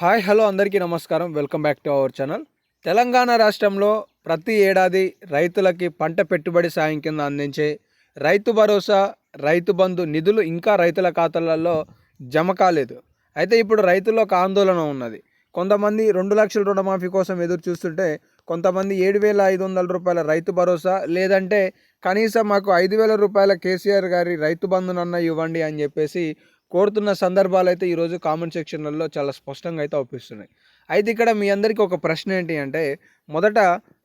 Hi hello అందరికీ నమస్కారం. Welcome back to our channel. Telangana రాష్ట్రంలో ప్రతి ఏడాది రైతులకి పంట పెట్టుబడి సాయం కింద అందించే రైతు భరోసా రైతు బంధు నిధులు ఇంకా రైతుల ఖాతాలలో జమ కాలేదు. అయితే ఇప్పుడు రైతుల్లో ఒక ఆందోళన ఉన్నది. కొంతమంది రెండు లక్షల రుణమాఫీ కోసం ఎదురు చూస్తుంటే కొంతమంది ఏడు వేల ఐదు వందల రూపాయల రైతు భరోసా లేదంటే కనీసం మాకు ఐదు వేల రూపాయల కేసీఆర్ గారి రైతు బంధునన్న ఇవ్వండి అని చెప్పేసి కోరుతున్న సందర్భాలు అయితే ఈరోజు కామెంట్ సెక్షన్లలో చాలా స్పష్టంగా అయితే అవుపిస్తున్నాయి అయితే ఇక్కడ మీ అందరికీ ఒక ప్రశ్న ఏంటి అంటే మొదట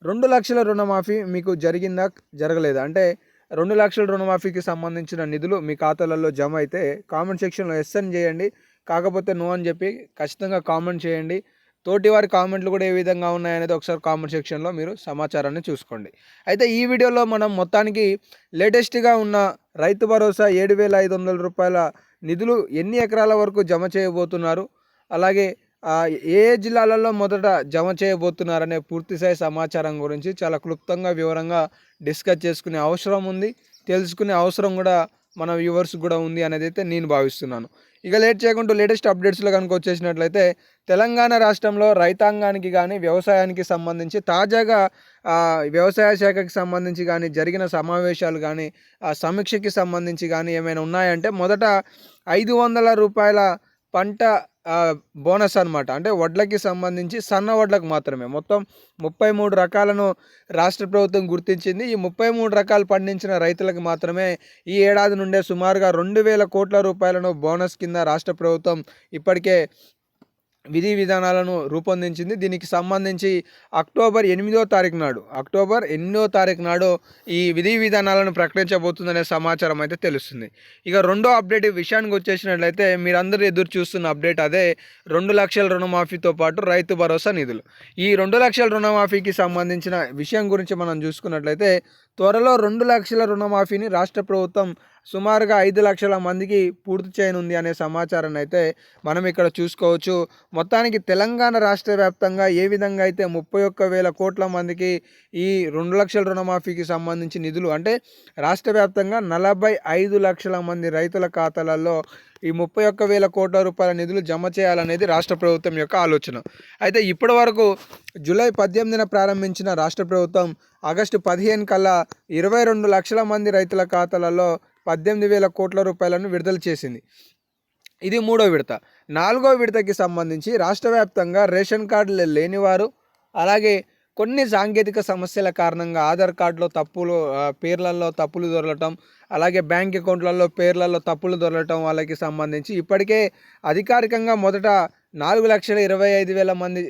రెండు లక్షల రుణమాఫీ మీకు జరిగిందా? జరగలేదా? అంటే రెండు లక్షల రుణమాఫీకి సంబంధించిన నిధులు మీ ఖాతాలలో జమ అయితే కామెంట్ సెక్షన్లో ఎస్ అని చేయండి. కాకపోతే నో అని చెప్పి ఖచ్చితంగా కామెంట్ చేయండి. తోటి వారి కామెంట్లు కూడా ఏ విధంగా ఉన్నాయనేది ఒకసారి కామెంట్ సెక్షన్లో మీరు సమాచారాన్ని చూసుకోండి. అయితే ఈ వీడియోలో మనం మొత్తానికి లేటెస్ట్గా ఉన్న రైతు భరోసా ఏడు వేల ఐదు వందల రూపాయల నిధులు ఎన్ని ఎకరాల వరకు జమ చేయబోతున్నారు? అలాగే ఏ జిల్లాలలో మొదట జమ చేయబోతున్నారనే పూర్తిస్థాయి సమాచారం గురించి చాలా క్లుప్తంగా వివరంగా డిస్కస్ చేసుకునే అవసరం ఉంది. తెలుసుకునే అవసరం కూడా మన వ్యూవర్స్ కూడా ఉంది అనేది అయితే నేను భావిస్తున్నాను. ఇక లేట్ చేయకుండా లేటెస్ట్ అప్డేట్స్లో కనుక వచ్చేసినట్లయితే తెలంగాణ రాష్ట్రంలో రైతాంగానికి కానీ వ్యవసాయానికి సంబంధించి తాజాగా వ్యవసాయ శాఖకి సంబంధించి కానీ జరిగిన సమావేశాలు కానీ ఆ సమీక్షకి సంబంధించి కానీ ఏమైనా ఉన్నాయంటే మొదట ఐదు వందల రూపాయల పంట బోనస్ అనమాట అంటే వడ్లకి సంబంధించి సన్న వడ్లకు మాత్రమే. మొత్తం ముప్పై మూడు రకాలను రాష్ట్ర ప్రభుత్వం గుర్తించింది. ఈ ముప్పై మూడు రకాలు పండించిన రైతులకు మాత్రమే ఈ ఏడాది నుండే సుమారుగా రెండు వేల కోట్ల రూపాయలను బోనస్ కింద రాష్ట్ర ప్రభుత్వం ఇప్పటికే విధి విధానాలను రూపొందించింది. దీనికి సంబంధించి అక్టోబర్ ఎనిమిదో తారీఖు నాడు అక్టోబర్ ఎనిమిదో తారీఖు నాడు ఈ విధి విధానాలను ప్రకటించబోతుందనే సమాచారం అయితే తెలుస్తుంది. ఇక రెండో అప్డేట్ విషయానికి వచ్చేసినట్లయితే మీరందరూ ఎదురు చూస్తున్న అప్డేట్ అదే రెండు లక్షల రుణమాఫీతో పాటు రైతు భరోసా నిధులు. ఈ రెండు లక్షల రుణమాఫీకి సంబంధించిన విషయం గురించి మనం చూసుకున్నట్లయితే త్వరలో రెండు లక్షల రుణమాఫీని రాష్ట్ర ప్రభుత్వం సుమారుగా ఐదు లక్షల మందికి పూర్తి చేయనుంది అనే సమాచారాన్ని అయితే మనం ఇక్కడ చూసుకోవచ్చు. మొత్తానికి తెలంగాణ రాష్ట్ర వ్యాప్తంగా ఏ విధంగా అయితే ముప్పై ఒక్క వేల కోట్ల మందికి ఈ రెండు లక్షల రుణమాఫీకి సంబంధించి నిధులు అంటే రాష్ట్ర వ్యాప్తంగా నలభై ఐదు లక్షల మంది రైతుల ఖాతాలలో ఈ ముప్పై ఒక్క వేల కోట్ల రూపాయల నిధులు జమ చేయాలనేది రాష్ట్ర ప్రభుత్వం యొక్క ఆలోచన. అయితే ఇప్పటి వరకు జూలై పద్దెనిమిదిన ప్రారంభించిన రాష్ట్ర ప్రభుత్వం ఆగస్టు పదిహేను కల్లా ఇరవై రెండు లక్షల మంది రైతుల ఖాతాలలో పద్దెనిమిది వేల కోట్ల రూపాయలను విడుదల చేసింది. ఇది మూడో విడత. నాలుగో విడతకి సంబంధించి రాష్ట్ర వ్యాప్తంగా రేషన్ కార్డులు లేనివారు అలాగే కొన్ని సాంకేతిక సమస్యల కారణంగా ఆధార్ కార్డులో తప్పులు పేర్లలో తప్పులు దొరలటం అలాగే బ్యాంక్ అకౌంట్లలో పేర్లలో తప్పులు దొరలటం వాళ్ళకి సంబంధించి ఇప్పటికే అధికారికంగా మొదట నాలుగు లక్షల ఇరవై ఐదు వేల మంది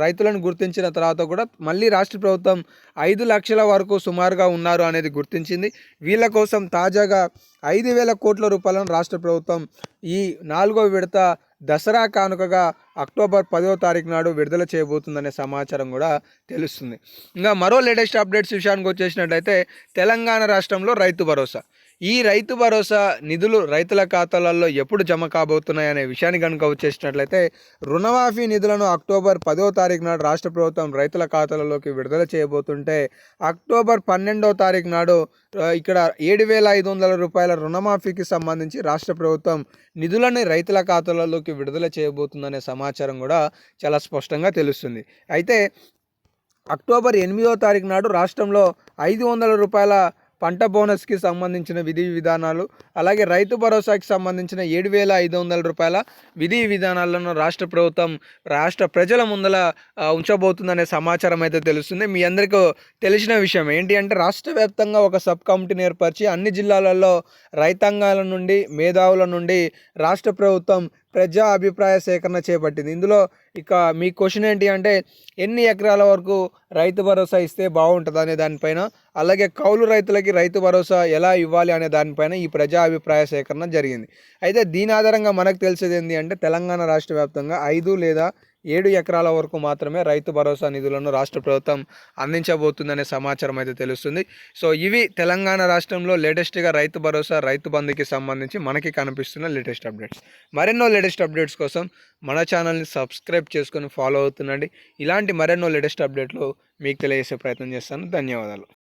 రైతులను గుర్తించిన తర్వాత కూడా మళ్ళీ రాష్ట్ర ప్రభుత్వం ఐదు లక్షల వరకు సుమారుగా ఉన్నారు అనేది గుర్తించింది. వీళ్ళ కోసం తాజాగా ఐదు వేల కోట్ల రూపాయలను రాష్ట్ర ప్రభుత్వం ఈ నాలుగో విడత దసరా కానుకగా అక్టోబర్ పదో తారీఖు నాడు విడుదల చేయబోతుందనే సమాచారం కూడా తెలుస్తుంది. ఇంకా మరో లేటెస్ట్ అప్డేట్స్ విషయానికి వచ్చేసినట్లయితే తెలంగాణ రాష్ట్రంలో రైతు భరోసా. ఈ రైతు భరోసా నిధులు రైతుల ఖాతాలలో ఎప్పుడు జమ కాబోతున్నాయనే విషయాన్ని కనుక వచ్చేసినట్లయితే రుణమాఫీ నిధులను అక్టోబర్ పదో తారీఖు నాడు రాష్ట్ర ప్రభుత్వం రైతుల ఖాతాలలోకి విడుదల చేయబోతుంటే అక్టోబర్ పన్నెండో తారీఖు నాడు ఇక్కడ ఏడు వేల ఐదు వందల రూపాయల రుణమాఫీకి సంబంధించి రాష్ట్ర ప్రభుత్వం నిధులని రైతుల ఖాతాలలోకి విడుదల చేయబోతుందనే సమాచారం కూడా చాలా స్పష్టంగా తెలుస్తుంది. అయితే అక్టోబర్ ఎనిమిదో తారీఖు నాడు రాష్ట్రంలో ఐదు వందల రూపాయల పంట బోనస్కి సంబంధించిన విధి విధానాలు అలాగే రైతు భరోసాకి సంబంధించిన ఏడు వేల ఐదు వందల రూపాయల విధి విధానాలను రాష్ట్ర ప్రభుత్వం రాష్ట్ర ప్రజల ముందల ఉంచబోతుందనే సమాచారం అయితే తెలుస్తుంది. మీ అందరికీ తెలిసిన విషయం ఏంటి అంటే రాష్ట్ర వ్యాప్తంగా ఒక సబ్ కమిటీని ఏర్పరిచి అన్ని జిల్లాలలో రైతాంగాల నుండి మేధావుల నుండి రాష్ట్ర ప్రభుత్వం ప్రజా అభిప్రాయ సేకరణ చేపట్టింది. ఇందులో ఇక మీ క్వశ్చన్ ఏంటి అంటే ఎన్ని ఎకరాల వరకు రైతు భరోసా ఇస్తే బాగుంటుంది అనే దానిపైన అలాగే కౌలు రైతులకి రైతు భరోసా ఎలా ఇవ్వాలి అనే దానిపైన ఈ ప్రజా అభిప్రాయ సేకరణ జరిగింది. అయితే దీని ఆధారంగా మనకు తెలిసేది ఏంటి అంటే తెలంగాణ రాష్ట్ర వ్యాప్తంగా ఐదు లేదా ఏడు ఎకరాల వరకు మాత్రమే రైతు భరోసా నిధులను రాష్ట్ర ప్రభుత్వం అందించబోతుందనే సమాచారం అయితే తెలుస్తుంది. సో ఇవి తెలంగాణ రాష్ట్రంలో లేటెస్ట్గా రైతు భరోసా రైతు బంధుకి సంబంధించి మనకి కనిపిస్తున్న లేటెస్ట్ అప్డేట్స్. మరెన్నో లేటెస్ట్ అప్డేట్స్ కోసం మన ఛానల్ని సబ్స్క్రైబ్ చేసుకొని ఫాలో అవుతుండండి. ఇలాంటి మరెన్నో లేటెస్ట్ అప్డేట్లు మీకు తెలియజేసే ప్రయత్నం చేస్తాను. ధన్యవాదాలు.